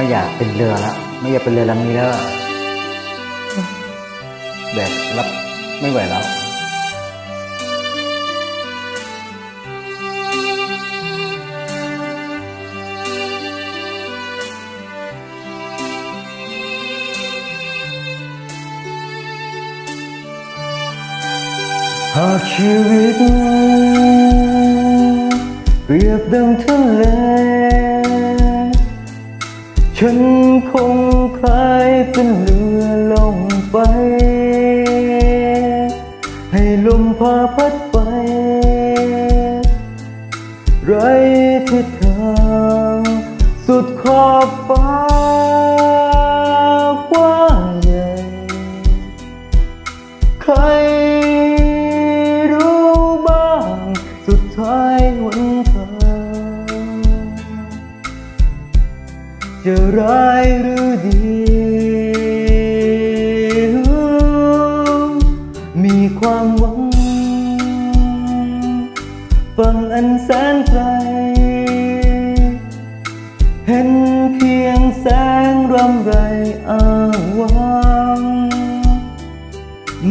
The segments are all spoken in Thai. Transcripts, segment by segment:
ไม่อยากเป็นเรือแล้วไม่อยากเป็นเรือลำนี้แล้วแบกรับไม่ไหวแล้วหากชีวิตเปรียบดังทะเล ฉันคงคล้ายเป็นเรือลงไป ให้ลมพาพัดไป ไรทิศทางสุดขอบฟ้ากว้างใหญ่ ใครรู้บ้างสุดท้ายหนทาง จะร้ายหรือดี มีความหวังฝั่งอันแสนไกล เห็นเพียงแสงรำไรอ้างว้าง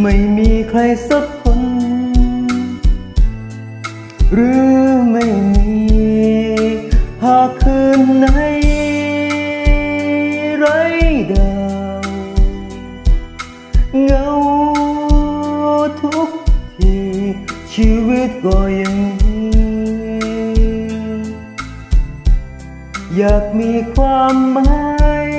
ไม่มีใครสักคน หรือไม่มี หากคืนไหน ชีวิตก็ยังมีอยากมีความหมาย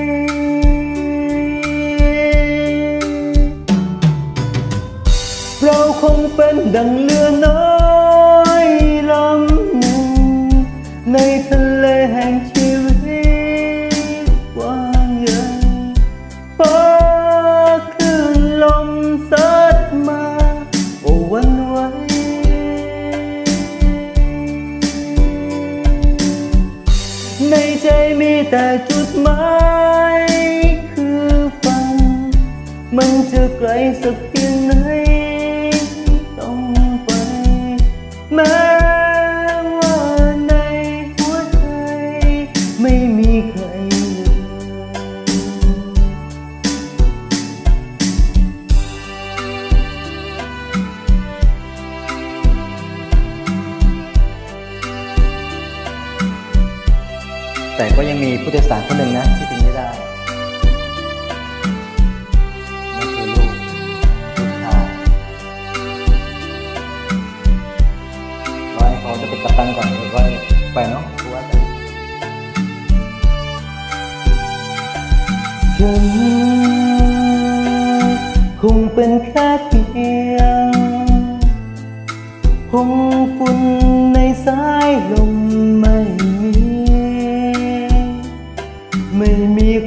เราคงเป็นดังเรือน้อยลำหนึ่งในทะเล ในใจมีแต่จุดหมายคือฝัน มันจะไกลสักเพียงไหน แต่ก็ยังมีผู้โดยสารคนหนึ่งนะที่ทิ้งไม่ได้นั่นคือลูกลูกชายรอให้เขาจะเป็นกัปตันก่อนหรือว่าไปเนาะกูว่าฉันคงเป็นแค่เพียงพงฝุ่นในสายลมไม่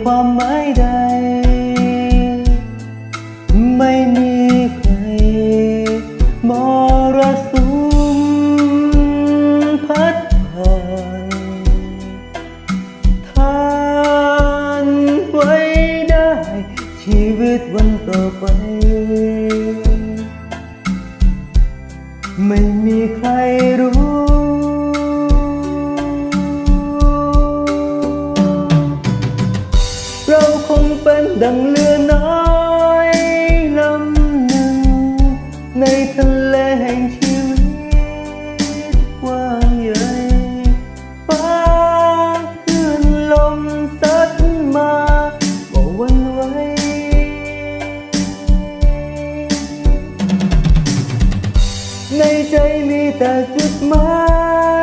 ความหมายใด ไม่มีใครมรสุมพัดผ่านทานไว้ได้ ชีวิตวันต่อไป ใจมีแต่จุดหมาย